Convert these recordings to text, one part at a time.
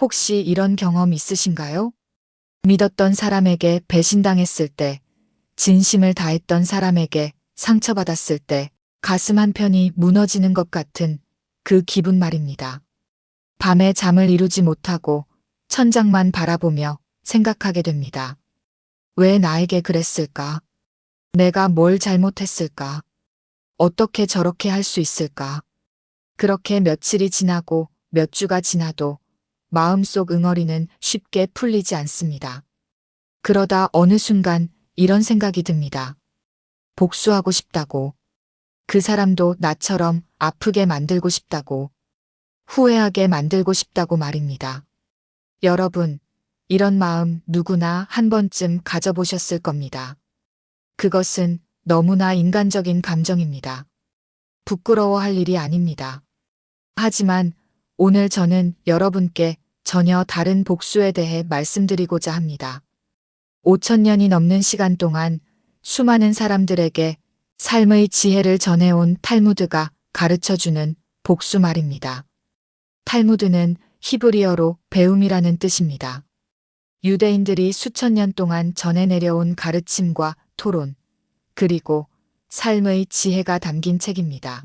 혹시 이런 경험 있으신가요? 믿었던 사람에게 배신당했을 때, 진심을 다했던 사람에게 상처받았을 때, 가슴 한편이 무너지는 것 같은 그 기분 말입니다. 밤에 잠을 이루지 못하고 천장만 바라보며 생각하게 됩니다. 왜 나에게 그랬을까? 내가 뭘 잘못했을까? 어떻게 저렇게 할 수 있을까? 그렇게 며칠이 지나고 몇 주가 지나도 마음속 응어리는 쉽게 풀리지 않습니다. 그러다 어느 순간 이런 생각이 듭니다. 복수하고 싶다고. 그 사람도 나처럼 아프게 만들고 싶다고. 후회하게 만들고 싶다고 말입니다. 여러분, 이런 마음 누구나 한 번쯤 가져보셨을 겁니다. 그것은 너무나 인간적인 감정입니다. 부끄러워할 일이 아닙니다. 하지만 오늘 저는 여러분께 전혀 다른 복수에 대해 말씀드리고자 합니다. 5천년이 넘는 시간 동안 수많은 사람들에게 삶의 지혜를 전해온 탈무드가 가르쳐주는 복수 말입니다. 탈무드는 히브리어로 배움이라는 뜻입니다. 유대인들이 수천 년 동안 전해 내려온 가르침과 토론, 그리고 삶의 지혜가 담긴 책입니다.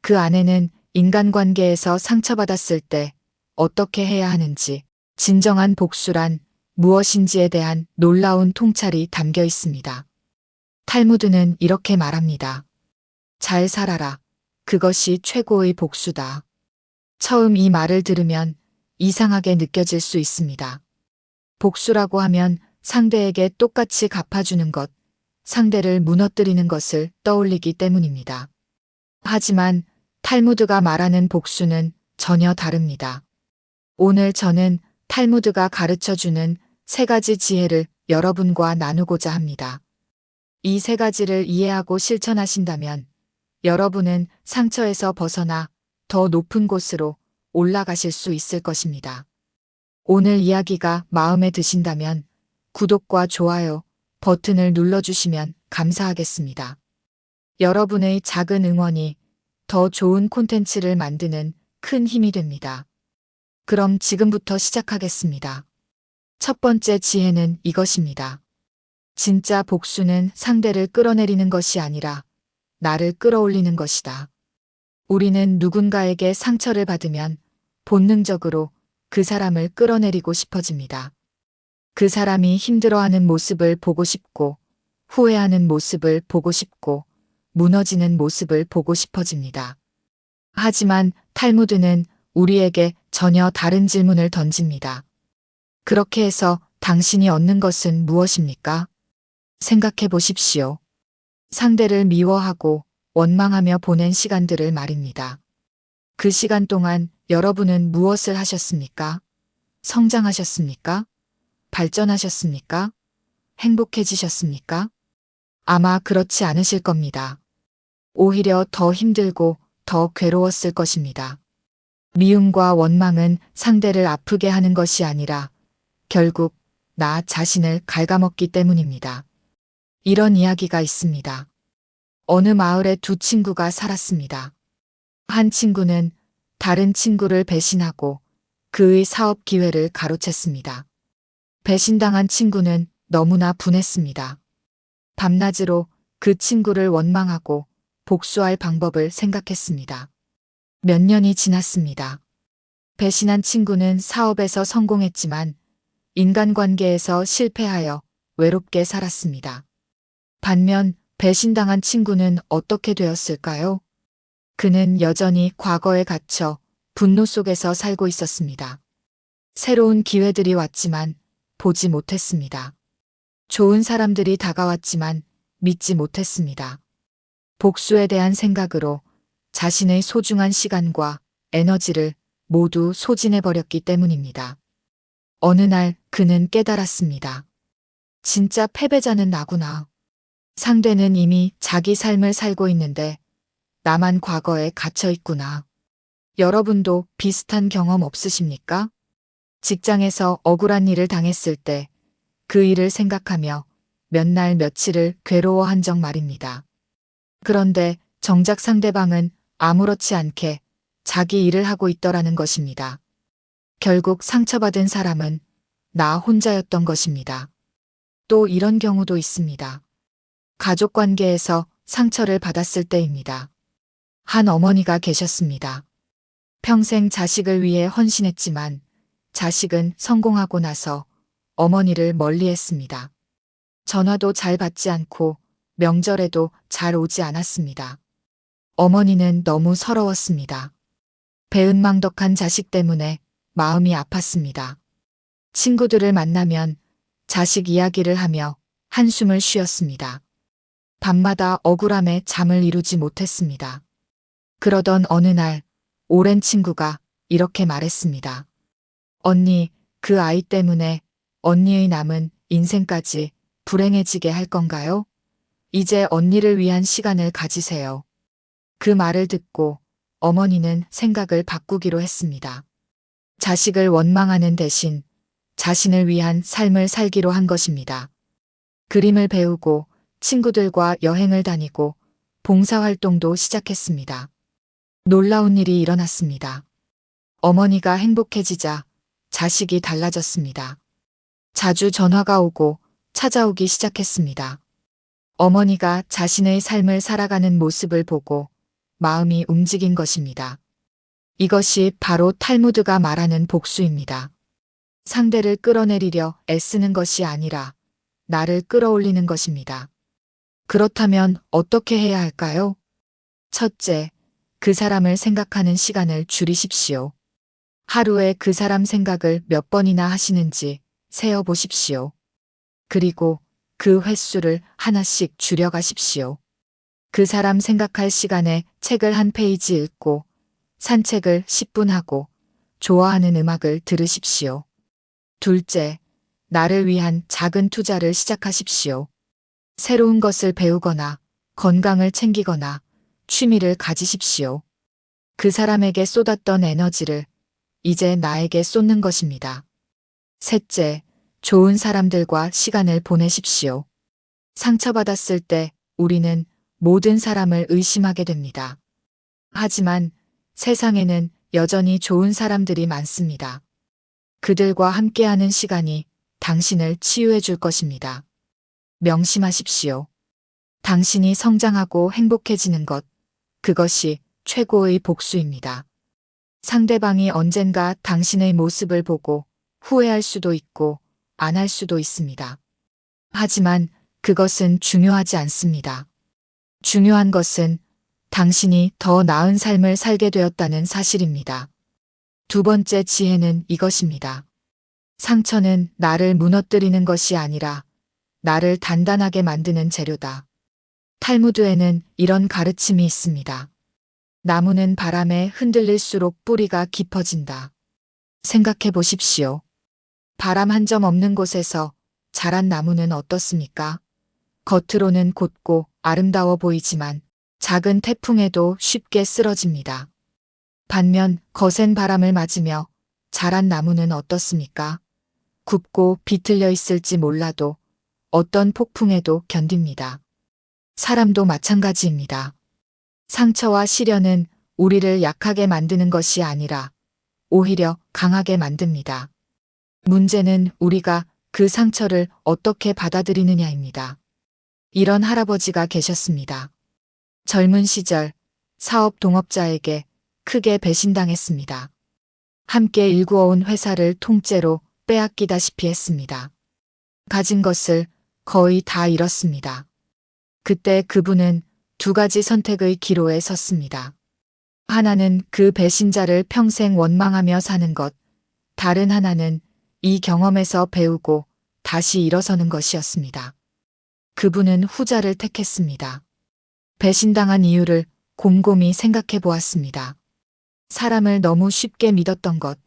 그 안에는 인간관계에서 상처받았을 때 어떻게 해야 하는지, 진정한 복수란 무엇인지에 대한 놀라운 통찰이 담겨 있습니다. 탈무드는 이렇게 말합니다. 잘 살아라. 그것이 최고의 복수다. 처음 이 말을 들으면 이상하게 느껴질 수 있습니다. 복수라고 하면 상대에게 똑같이 갚아주는 것, 상대를 무너뜨리는 것을 떠올리기 때문입니다. 하지만 탈무드가 말하는 복수는 전혀 다릅니다. 오늘 저는 탈무드가 가르쳐 주는 세 가지 지혜를 여러분과 나누고자 합니다. 이 세 가지를 이해하고 실천하신다면 여러분은 상처에서 벗어나 더 높은 곳으로 올라가실 수 있을 것입니다. 오늘 이야기가 마음에 드신다면 구독과 좋아요 버튼을 눌러주시면 감사하겠습니다. 여러분의 작은 응원이 더 좋은 콘텐츠를 만드는 큰 힘이 됩니다. 그럼 지금부터 시작하겠습니다. 첫 번째 지혜는 이것입니다. 진짜 복수는 상대를 끌어내리는 것이 아니라 나를 끌어올리는 것이다. 우리는 누군가에게 상처를 받으면 본능적으로 그 사람을 끌어내리고 싶어집니다. 그 사람이 힘들어하는 모습을 보고 싶고, 후회하는 모습을 보고 싶고, 무너지는 모습을 보고 싶어집니다. 하지만 탈무드는 우리에게 전혀 다른 질문을 던집니다. 그렇게 해서 당신이 얻는 것은 무엇입니까? 생각해 보십시오. 상대를 미워하고 원망하며 보낸 시간들을 말입니다. 그 시간 동안 여러분은 무엇을 하셨습니까? 성장하셨습니까? 발전하셨습니까? 행복해지셨습니까? 아마 그렇지 않으실 겁니다. 오히려 더 힘들고 더 괴로웠을 것입니다. 미움과 원망은 상대를 아프게 하는 것이 아니라 결국 나 자신을 갉아먹기 때문입니다. 이런 이야기가 있습니다. 어느 마을에 두 친구가 살았습니다. 한 친구는 다른 친구를 배신하고 그의 사업 기회를 가로챘습니다. 배신당한 친구는 너무나 분했습니다. 밤낮으로 그 친구를 원망하고 복수할 방법을 생각했습니다. 몇 년이 지났습니다. 배신한 친구는 사업에서 성공했지만 인간관계에서 실패하여 외롭게 살았습니다. 반면 배신당한 친구는 어떻게 되었을까요? 그는 여전히 과거에 갇혀 분노 속에서 살고 있었습니다. 새로운 기회들이 왔지만 보지 못했습니다. 좋은 사람들이 다가왔지만 믿지 못했습니다. 복수에 대한 생각으로 자신의 소중한 시간과 에너지를 모두 소진해버렸기 때문입니다. 어느 날 그는 깨달았습니다. 진짜 패배자는 나구나. 상대는 이미 자기 삶을 살고 있는데 나만 과거에 갇혀 있구나. 여러분도 비슷한 경험 없으십니까? 직장에서 억울한 일을 당했을 때 그 일을 생각하며 몇 날 며칠을 괴로워한 적 말입니다. 그런데 정작 상대방은 아무렇지 않게 자기 일을 하고 있더라는 것입니다. 결국 상처받은 사람은 나 혼자였던 것입니다. 또 이런 경우도 있습니다. 가족 관계에서 상처를 받았을 때입니다. 한 어머니가 계셨습니다. 평생 자식을 위해 헌신했지만 자식은 성공하고 나서 어머니를 멀리 했습니다. 전화도 잘 받지 않고 명절에도 잘 오지 않았습니다. 어머니는 너무 서러웠습니다. 배은망덕한 자식 때문에 마음이 아팠습니다. 친구들을 만나면 자식 이야기를 하며 한숨을 쉬었습니다. 밤마다 억울함에 잠을 이루지 못했습니다. 그러던 어느 날 오랜 친구가 이렇게 말했습니다. 언니, 그 아이 때문에 언니의 남은 인생까지 불행해지게 할 건가요? 이제 언니를 위한 시간을 가지세요. 그 말을 듣고 어머니는 생각을 바꾸기로 했습니다. 자식을 원망하는 대신 자신을 위한 삶을 살기로 한 것입니다. 그림을 배우고 친구들과 여행을 다니고 봉사활동도 시작했습니다. 놀라운 일이 일어났습니다. 어머니가 행복해지자 자식이 달라졌습니다. 자주 전화가 오고 찾아오기 시작했습니다. 어머니가 자신의 삶을 살아가는 모습을 보고 마음이 움직인 것입니다. 이것이 바로 탈무드가 말하는 복수입니다. 상대를 끌어내리려 애쓰는 것이 아니라 나를 끌어올리는 것입니다. 그렇다면 어떻게 해야 할까요? 첫째, 그 사람을 생각하는 시간을 줄이십시오. 하루에 그 사람 생각을 몇 번이나 하시는지 세어 보십시오. 그리고 그 횟수를 하나씩 줄여가십시오. 그 사람 생각할 시간에 책을 한 페이지 읽고 산책을 10분 하고 좋아하는 음악을 들으십시오. 둘째, 나를 위한 작은 투자를 시작하십시오. 새로운 것을 배우거나 건강을 챙기거나 취미를 가지십시오. 그 사람에게 쏟았던 에너지를 이제 나에게 쏟는 것입니다. 셋째, 좋은 사람들과 시간을 보내십시오. 상처받았을 때 우리는 모든 사람을 의심하게 됩니다. 하지만 세상에는 여전히 좋은 사람들이 많습니다. 그들과 함께하는 시간이 당신을 치유해 줄 것입니다. 명심하십시오. 당신이 성장하고 행복해지는 것, 그것이 최고의 복수입니다. 상대방이 언젠가 당신의 모습을 보고 후회할 수도 있고 안 할 수도 있습니다. 하지만 그것은 중요하지 않습니다. 중요한 것은 당신이 더 나은 삶을 살게 되었다는 사실입니다. 두 번째 지혜는 이것입니다. 상처는 나를 무너뜨리는 것이 아니라 나를 단단하게 만드는 재료다. 탈무드에는 이런 가르침이 있습니다. 나무는 바람에 흔들릴수록 뿌리가 깊어진다. 생각해 보십시오. 바람 한 점 없는 곳에서 자란 나무는 어떻습니까? 겉으로는 곧고 아름다워 보이지만 작은 태풍에도 쉽게 쓰러집니다. 반면 거센 바람을 맞으며 자란 나무는 어떻습니까? 굽고 비틀려 있을지 몰라도 어떤 폭풍에도 견딥니다. 사람도 마찬가지입니다. 상처와 시련은 우리를 약하게 만드는 것이 아니라 오히려 강하게 만듭니다. 문제는 우리가 그 상처를 어떻게 받아들이느냐입니다. 이런 할아버지가 계셨습니다. 젊은 시절 사업 동업자에게 크게 배신당했습니다. 함께 일구어온 회사를 통째로 빼앗기다시피 했습니다. 가진 것을 거의 다 잃었습니다. 그때 그분은 두 가지 선택의 기로에 섰습니다. 하나는 그 배신자를 평생 원망하며 사는 것, 다른 하나는 이 경험에서 배우고 다시 일어서는 것이었습니다. 그분은 후자를 택했습니다. 배신당한 이유를 곰곰이 생각해 보았습니다. 사람을 너무 쉽게 믿었던 것,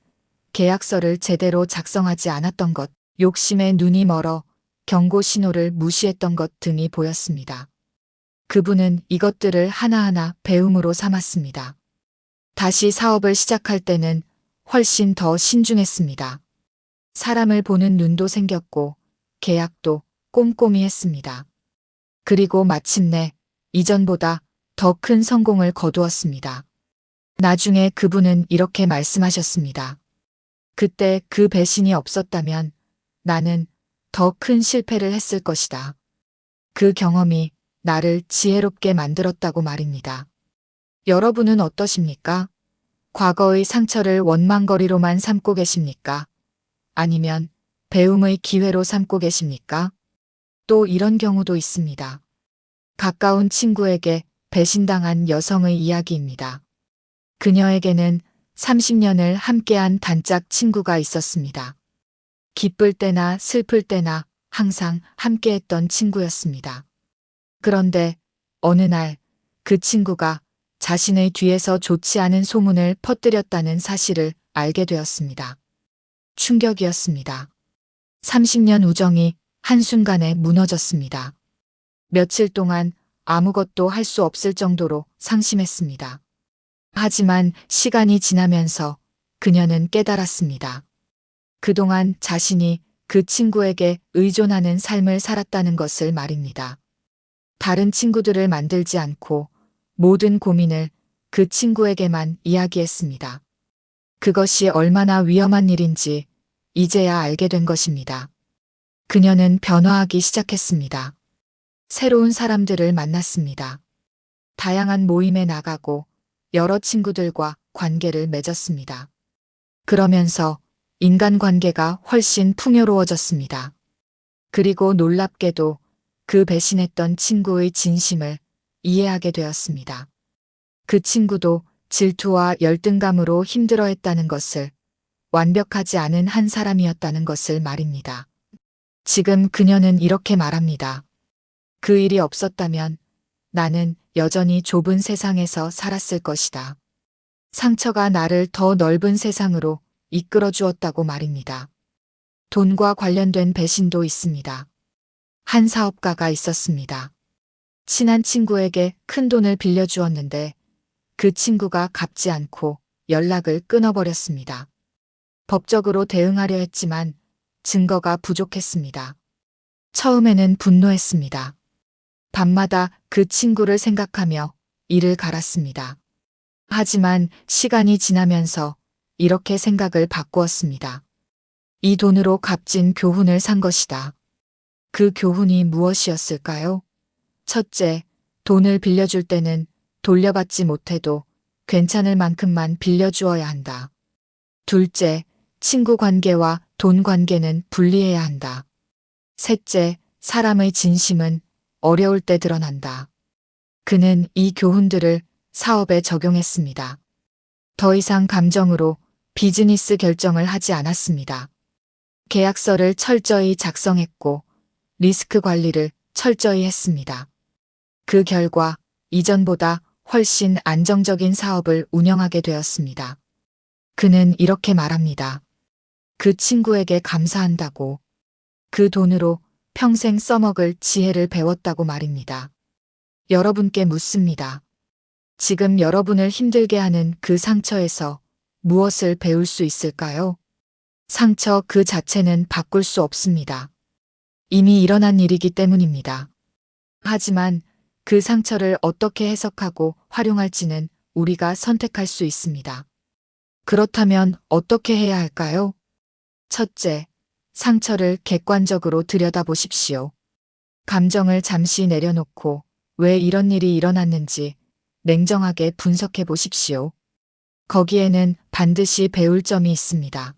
계약서를 제대로 작성하지 않았던 것, 욕심에 눈이 멀어 경고 신호를 무시했던 것 등이 보였습니다. 그분은 이것들을 하나하나 배움으로 삼았습니다. 다시 사업을 시작할 때는 훨씬 더 신중했습니다. 사람을 보는 눈도 생겼고 계약도 꼼꼼히 했습니다. 그리고 마침내 이전보다 더 큰 성공을 거두었습니다. 나중에 그분은 이렇게 말씀하셨습니다. 그때 그 배신이 없었다면 나는 더 큰 실패를 했을 것이다. 그 경험이 나를 지혜롭게 만들었다고 말입니다. 여러분은 어떠십니까? 과거의 상처를 원망거리로만 삼고 계십니까? 아니면 배움의 기회로 삼고 계십니까? 또 이런 경우도 있습니다. 가까운 친구에게 배신당한 여성의 이야기입니다. 그녀에게는 30년을 함께한 단짝 친구가 있었습니다. 기쁠 때나 슬플 때나 항상 함께했던 친구였습니다. 그런데 어느 날 그 친구가 자신의 뒤에서 좋지 않은 소문을 퍼뜨렸다는 사실을 알게 되었습니다. 충격이었습니다. 30년 우정이 한순간에 무너졌습니다. 며칠 동안 아무것도 할 수 없을 정도로 상심했습니다. 하지만 시간이 지나면서 그녀는 깨달았습니다. 그동안 자신이 그 친구에게 의존하는 삶을 살았다는 것을 말입니다. 다른 친구들을 만들지 않고 모든 고민을 그 친구에게만 이야기했습니다. 그것이 얼마나 위험한 일인지 이제야 알게 된 것입니다. 그녀는 변화하기 시작했습니다. 새로운 사람들을 만났습니다. 다양한 모임에 나가고 여러 친구들과 관계를 맺었습니다. 그러면서 인간관계가 훨씬 풍요로워졌습니다. 그리고 놀랍게도 그 배신했던 친구의 진심을 이해하게 되었습니다. 그 친구도 질투와 열등감으로 힘들어했다는 것을 완벽하지 않은 한 사람이었다는 것을 말입니다. 지금 그녀는 이렇게 말합니다. 그 일이 없었다면 나는 여전히 좁은 세상에서 살았을 것이다. 상처가 나를 더 넓은 세상으로 이끌어 주었다고 말입니다. 돈과 관련된 배신도 있습니다. 한 사업가가 있었습니다. 친한 친구에게 큰 돈을 빌려주었는데 그 친구가 갚지 않고 연락을 끊어버렸습니다. 법적으로 대응하려 했지만 증거가 부족했습니다. 처음에는 분노했습니다. 밤마다 그 친구를 생각하며 이를 갈았습니다. 하지만 시간이 지나면서 이렇게 생각을 바꾸었습니다. 이 돈으로 값진 교훈을 산 것이다. 그 교훈이 무엇이었을까요? 첫째, 돈을 빌려줄 때는 돌려받지 못해도 괜찮을 만큼만 빌려주어야 한다. 둘째, 친구 관계와 돈 관계는 분리해야 한다. 셋째, 사람의 진심은 어려울 때 드러난다. 그는 이 교훈들을 사업에 적용했습니다. 더 이상 감정으로 비즈니스 결정을 하지 않았습니다. 계약서를 철저히 작성했고 리스크 관리를 철저히 했습니다. 그 결과 이전보다 훨씬 안정적인 사업을 운영하게 되었습니다. 그는 이렇게 말합니다. 그 친구에게 감사한다고. 그 돈으로 평생 써먹을 지혜를 배웠다고 말입니다. 여러분께 묻습니다. 지금 여러분을 힘들게 하는 그 상처에서 무엇을 배울 수 있을까요? 상처 그 자체는 바꿀 수 없습니다. 이미 일어난 일이기 때문입니다. 하지만 그 상처를 어떻게 해석하고 활용할지는 우리가 선택할 수 있습니다. 그렇다면 어떻게 해야 할까요? 첫째, 상처를 객관적으로 들여다보십시오. 감정을 잠시 내려놓고 왜 이런 일이 일어났는지 냉정하게 분석해 보십시오. 거기에는 반드시 배울 점이 있습니다.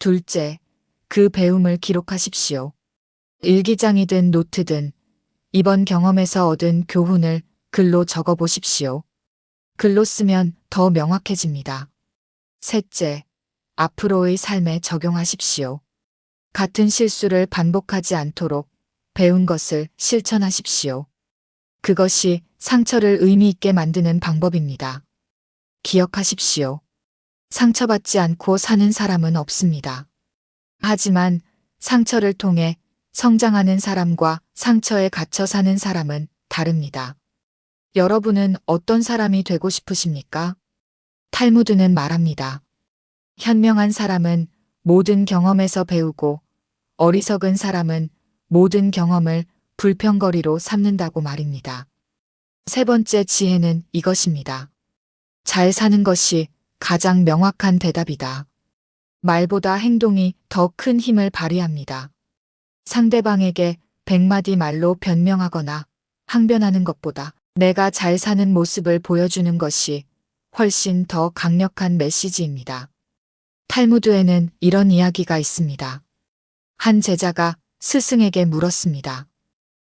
둘째, 그 배움을 기록하십시오. 일기장이든 노트든 이번 경험에서 얻은 교훈을 글로 적어 보십시오. 글로 쓰면 더 명확해집니다. 셋째, 앞으로의 삶에 적용하십시오. 같은 실수를 반복하지 않도록 배운 것을 실천하십시오. 그것이 상처를 의미 있게 만드는 방법입니다. 기억하십시오. 상처받지 않고 사는 사람은 없습니다. 하지만 상처를 통해 성장하는 사람과 상처에 갇혀 사는 사람은 다릅니다. 여러분은 어떤 사람이 되고 싶으십니까? 탈무드는 말합니다. 현명한 사람은 모든 경험에서 배우고 어리석은 사람은 모든 경험을 불평거리로 삼는다고 말입니다. 세 번째 지혜는 이것입니다. 잘 사는 것이 가장 명확한 대답이다. 말보다 행동이 더 큰 힘을 발휘합니다. 상대방에게 백마디 말로 변명하거나 항변하는 것보다 내가 잘 사는 모습을 보여주는 것이 훨씬 더 강력한 메시지입니다. 탈무드에는 이런 이야기가 있습니다. 한 제자가 스승에게 물었습니다.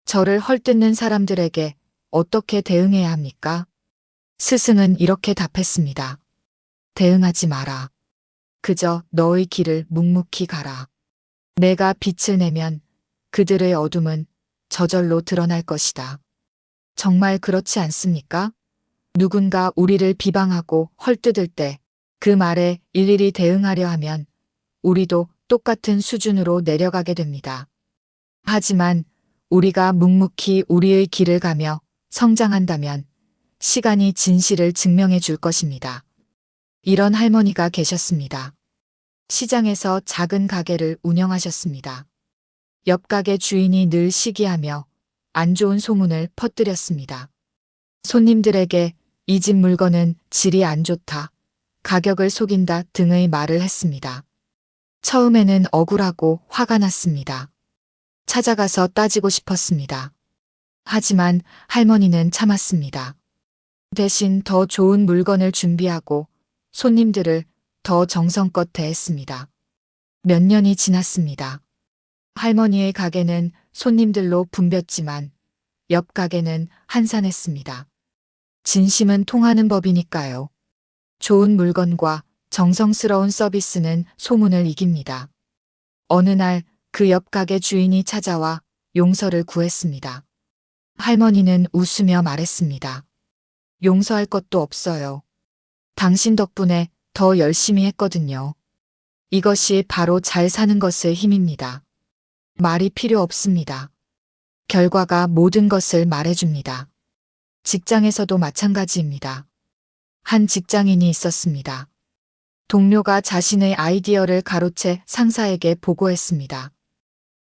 저를 헐뜯는 사람들에게 어떻게 대응해야 합니까? 스승은 이렇게 답했습니다. 대응하지 마라. 그저 너의 길을 묵묵히 가라. 내가 빛을 내면 그들의 어둠은 저절로 드러날 것이다. 정말 그렇지 않습니까? 누군가 우리를 비방하고 헐뜯을 때 그 말에 일일이 대응하려 하면 우리도 똑같은 수준으로 내려가게 됩니다. 하지만 우리가 묵묵히 우리의 길을 가며 성장한다면 시간이 진실을 증명해 줄 것입니다. 이런 할머니가 계셨습니다. 시장에서 작은 가게를 운영하셨습니다. 옆 가게 주인이 늘 시기하며 안 좋은 소문을 퍼뜨렸습니다. 손님들에게 이 집 물건은 질이 안 좋다, 가격을 속인다 등의 말을 했습니다. 처음에는 억울하고 화가 났습니다. 찾아가서 따지고 싶었습니다. 하지만 할머니는 참았습니다. 대신 더 좋은 물건을 준비하고 손님들을 더 정성껏 대했습니다. 몇 년이 지났습니다. 할머니의 가게는 손님들로 붐볐지만 옆 가게는 한산했습니다. 진심은 통하는 법이니까요. 좋은 물건과 정성스러운 서비스는 소문을 이깁니다. 어느 날 그 옆 가게 주인이 찾아와 용서를 구했습니다. 할머니는 웃으며 말했습니다. 용서할 것도 없어요. 당신 덕분에 더 열심히 했거든요. 이것이 바로 잘 사는 것의 힘입니다. 말이 필요 없습니다. 결과가 모든 것을 말해줍니다. 직장에서도 마찬가지입니다. 한 직장인이 있었습니다. 동료가 자신의 아이디어를 가로채 상사에게 보고했습니다.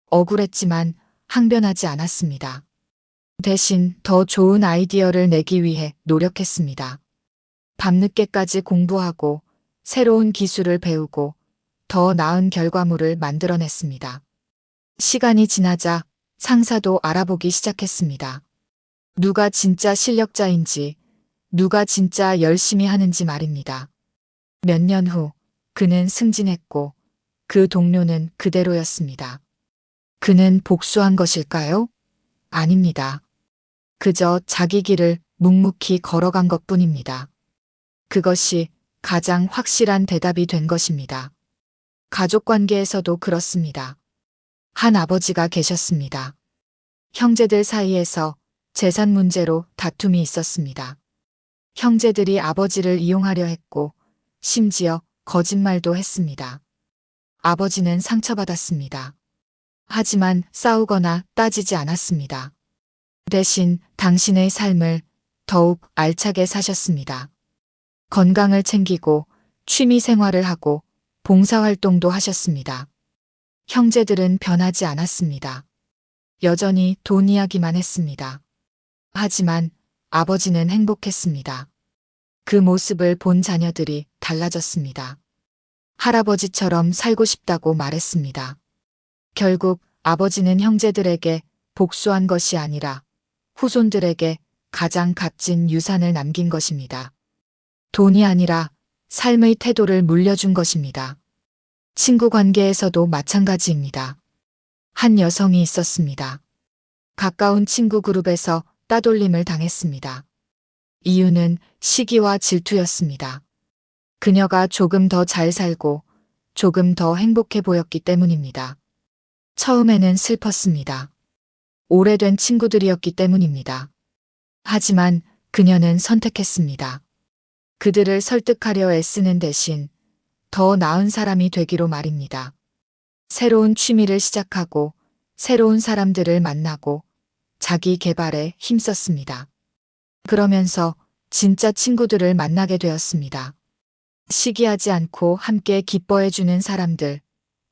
억울했지만 항변하지 않았습니다. 대신 더 좋은 아이디어를 내기 위해 노력했습니다. 밤늦게까지 공부하고 새로운 기술을 배우고 더 나은 결과물을 만들어냈습니다. 시간이 지나자 상사도 알아보기 시작했습니다. 누가 진짜 실력자인지, 누가 진짜 열심히 하는지 말입니다. 몇 년 후 그는 승진했고 그 동료는 그대로였습니다. 그는 복수한 것일까요? 아닙니다. 그저 자기 길을 묵묵히 걸어간 것 뿐입니다. 그것이 가장 확실한 대답이 된 것입니다. 가족 관계에서도 그렇습니다. 한 아버지가 계셨습니다. 형제들 사이에서 재산 문제로 다툼이 있었습니다. 형제들이 아버지를 이용하려 했고, 심지어 거짓말도 했습니다. 아버지는 상처받았습니다. 하지만 싸우거나 따지지 않았습니다. 대신 당신의 삶을 더욱 알차게 사셨습니다. 건강을 챙기고 취미 생활을 하고 봉사활동도 하셨습니다. 형제들은 변하지 않았습니다. 여전히 돈 이야기만 했습니다. 하지만 아버지는 행복했습니다. 그 모습을 본 자녀들이 달라졌습니다. 할아버지처럼 살고 싶다고 말했습니다. 결국 아버지는 형제들에게 복수한 것이 아니라 후손들에게 가장 값진 유산을 남긴 것입니다. 돈이 아니라 삶의 태도를 물려준 것입니다. 친구 관계에서도 마찬가지입니다. 한 여성이 있었습니다. 가까운 친구 그룹에서 따돌림을 당했습니다. 이유는 시기와 질투였습니다. 그녀가 조금 더 잘 살고 조금 더 행복해 보였기 때문입니다. 처음에는 슬펐습니다. 오래된 친구들이었기 때문입니다. 하지만 그녀는 선택했습니다. 그들을 설득하려 애쓰는 대신 더 나은 사람이 되기로 말입니다. 새로운 취미를 시작하고 새로운 사람들을 만나고 자기 개발에 힘썼습니다. 그러면서 진짜 친구들을 만나게 되었습니다. 시기하지 않고 함께 기뻐해주는 사람들,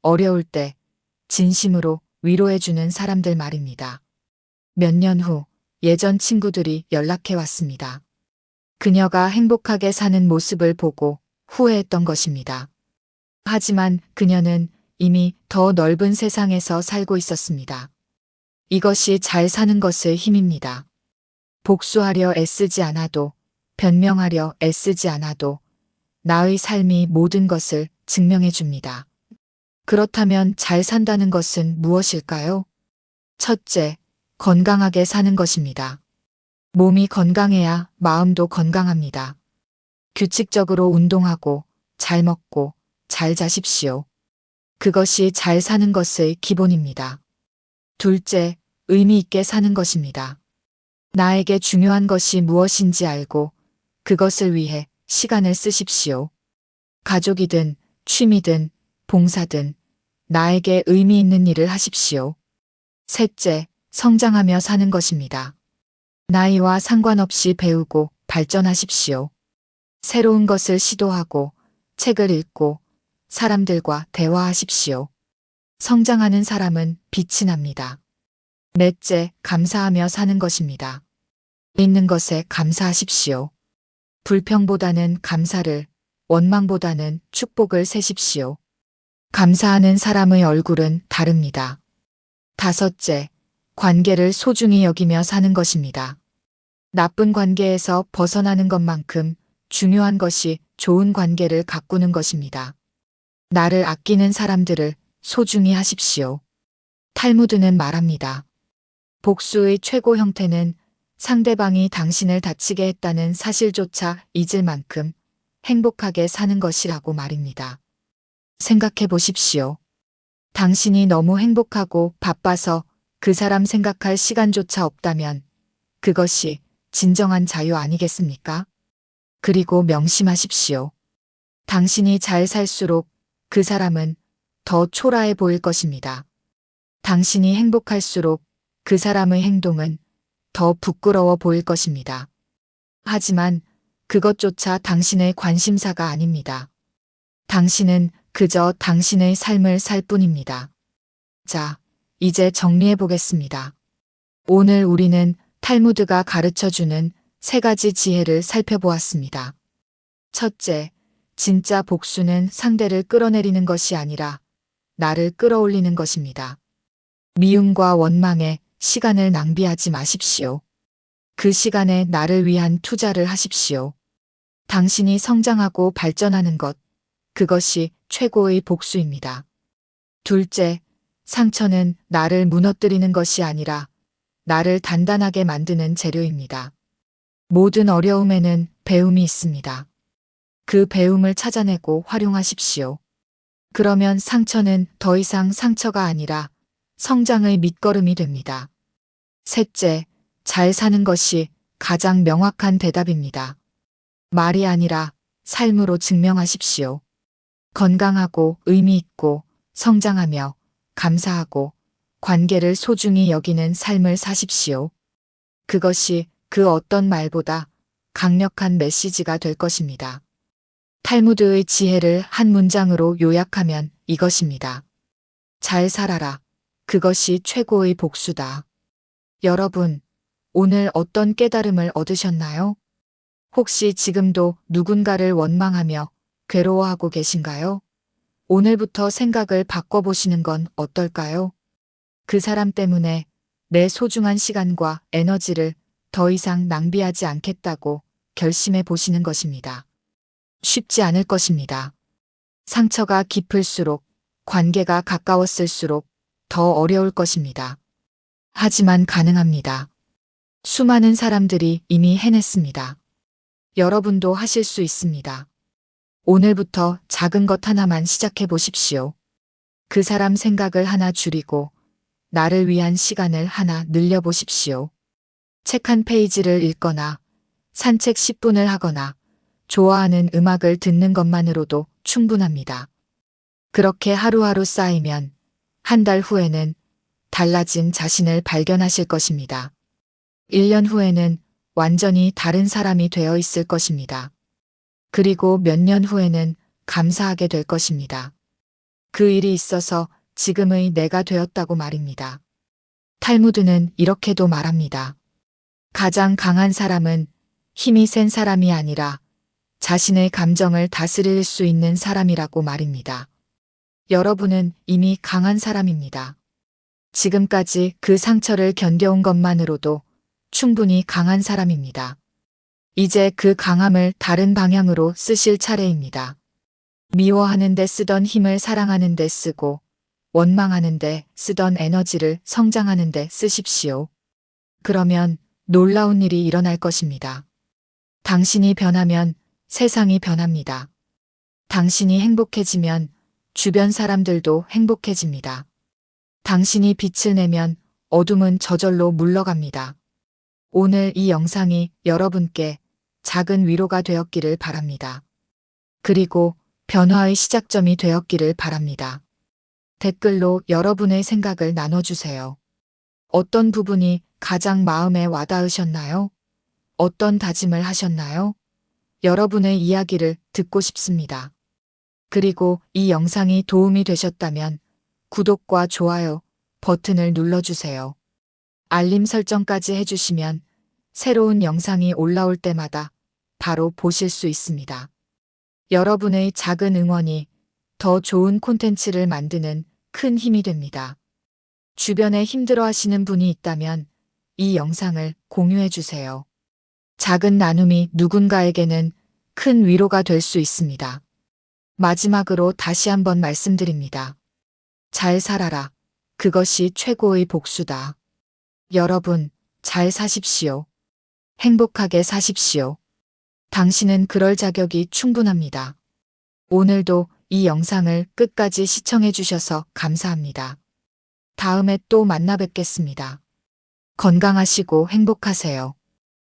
어려울 때 진심으로 위로해주는 사람들 말입니다. 몇 년 후 예전 친구들이 연락해 왔습니다. 그녀가 행복하게 사는 모습을 보고 후회했던 것입니다. 하지만 그녀는 이미 더 넓은 세상에서 살고 있었습니다. 이것이 잘 사는 것의 힘입니다. 복수하려 애쓰지 않아도, 변명하려 애쓰지 않아도, 나의 삶이 모든 것을 증명해 줍니다. 그렇다면 잘 산다는 것은 무엇일까요? 첫째, 건강하게 사는 것입니다. 몸이 건강해야 마음도 건강합니다. 규칙적으로 운동하고, 잘 먹고, 잘 자십시오. 그것이 잘 사는 것의 기본입니다. 둘째, 의미 있게 사는 것입니다. 나에게 중요한 것이 무엇인지 알고 그것을 위해 시간을 쓰십시오. 가족이든 취미든 봉사든 나에게 의미 있는 일을 하십시오. 셋째, 성장하며 사는 것입니다. 나이와 상관없이 배우고 발전하십시오. 새로운 것을 시도하고 책을 읽고 사람들과 대화하십시오. 성장하는 사람은 빛이 납니다. 넷째, 감사하며 사는 것입니다. 있는 것에 감사하십시오. 불평보다는 감사를, 원망보다는 축복을 세십시오. 감사하는 사람의 얼굴은 다릅니다. 다섯째, 관계를 소중히 여기며 사는 것입니다. 나쁜 관계에서 벗어나는 것만큼 중요한 것이 좋은 관계를 가꾸는 것입니다. 나를 아끼는 사람들을 소중히 하십시오. 탈무드는 말합니다. 복수의 최고 형태는 상대방이 당신을 다치게 했다는 사실조차 잊을 만큼 행복하게 사는 것이라고 말입니다. 생각해 보십시오. 당신이 너무 행복하고 바빠서 그 사람 생각할 시간조차 없다면 그것이 진정한 자유 아니겠습니까? 그리고 명심하십시오. 당신이 잘 살수록 그 사람은 더 초라해 보일 것입니다. 당신이 행복할수록 그 사람의 행동은 더 부끄러워 보일 것입니다. 하지만 그것조차 당신의 관심사가 아닙니다. 당신은 그저 당신의 삶을 살 뿐입니다. 자, 이제 정리해 보겠습니다. 오늘 우리는 탈무드가 가르쳐 주는 세 가지 지혜를 살펴보았습니다. 첫째, 진짜 복수는 상대를 끌어내리는 것이 아니라 나를 끌어올리는 것입니다. 미움과 원망에 시간을 낭비하지 마십시오. 그 시간에 나를 위한 투자를 하십시오. 당신이 성장하고 발전하는 것, 그것이 최고의 복수입니다. 둘째, 상처는 나를 무너뜨리는 것이 아니라 나를 단단하게 만드는 재료입니다. 모든 어려움에는 배움이 있습니다. 그 배움을 찾아내고 활용하십시오. 그러면 상처는 더 이상 상처가 아니라 성장의 밑거름이 됩니다. 셋째, 잘 사는 것이 가장 명확한 대답입니다. 말이 아니라 삶으로 증명하십시오. 건강하고 의미 있고 성장하며 감사하고 관계를 소중히 여기는 삶을 사십시오. 그것이 그 어떤 말보다 강력한 메시지가 될 것입니다. 탈무드의 지혜를 한 문장으로 요약하면 이것입니다. 잘 살아라. 그것이 최고의 복수다. 여러분, 오늘 어떤 깨달음을 얻으셨나요? 혹시 지금도 누군가를 원망하며 괴로워하고 계신가요? 오늘부터 생각을 바꿔보시는 건 어떨까요? 그 사람 때문에 내 소중한 시간과 에너지를 더 이상 낭비하지 않겠다고 결심해 보시는 것입니다. 쉽지 않을 것입니다. 상처가 깊을수록 관계가 가까웠을수록 더 어려울 것입니다. 하지만 가능합니다. 수많은 사람들이 이미 해냈습니다. 여러분도 하실 수 있습니다. 오늘부터 작은 것 하나만 시작해 보십시오. 그 사람 생각을 하나 줄이고 나를 위한 시간을 하나 늘려 보십시오. 책 한 페이지를 읽거나 산책 10분을 하거나 좋아하는 음악을 듣는 것만으로도 충분합니다. 그렇게 하루하루 쌓이면 한 달 후에는 달라진 자신을 발견하실 것입니다. 1년 후에는 완전히 다른 사람이 되어 있을 것입니다. 그리고 몇 년 후에는 감사하게 될 것입니다. 그 일이 있어서 지금의 내가 되었다고 말입니다. 탈무드는 이렇게도 말합니다. 가장 강한 사람은 힘이 센 사람이 아니라 자신의 감정을 다스릴 수 있는 사람이라고 말입니다. 여러분은 이미 강한 사람입니다. 지금까지 그 상처를 견뎌온 것만으로도 충분히 강한 사람입니다. 이제 그 강함을 다른 방향으로 쓰실 차례입니다. 미워하는 데 쓰던 힘을 사랑하는 데 쓰고 원망하는 데 쓰던 에너지를 성장하는 데 쓰십시오. 그러면 놀라운 일이 일어날 것입니다. 당신이 변하면 세상이 변합니다. 당신이 행복해지면 주변 사람들도 행복해집니다. 당신이 빛을 내면 어둠은 저절로 물러갑니다. 오늘 이 영상이 여러분께 작은 위로가 되었기를 바랍니다. 그리고 변화의 시작점이 되었기를 바랍니다. 댓글로 여러분의 생각을 나눠주세요. 어떤 부분이 가장 마음에 와닿으셨나요? 어떤 다짐을 하셨나요? 여러분의 이야기를 듣고 싶습니다. 그리고 이 영상이 도움이 되셨다면 구독과 좋아요 버튼을 눌러주세요. 알림 설정까지 해주시면 새로운 영상이 올라올 때마다 바로 보실 수 있습니다. 여러분의 작은 응원이 더 좋은 콘텐츠를 만드는 큰 힘이 됩니다. 주변에 힘들어 하시는 분이 있다면 이 영상을 공유해 주세요. 작은 나눔이 누군가에게는 큰 위로가 될 수 있습니다. 마지막으로 다시 한번 말씀드립니다. 잘 살아라. 그것이 최고의 복수다. 여러분, 잘 사십시오. 행복하게 사십시오. 당신은 그럴 자격이 충분합니다. 오늘도 이 영상을 끝까지 시청해 주셔서 감사합니다. 다음에 또 만나 뵙겠습니다. 건강하시고 행복하세요.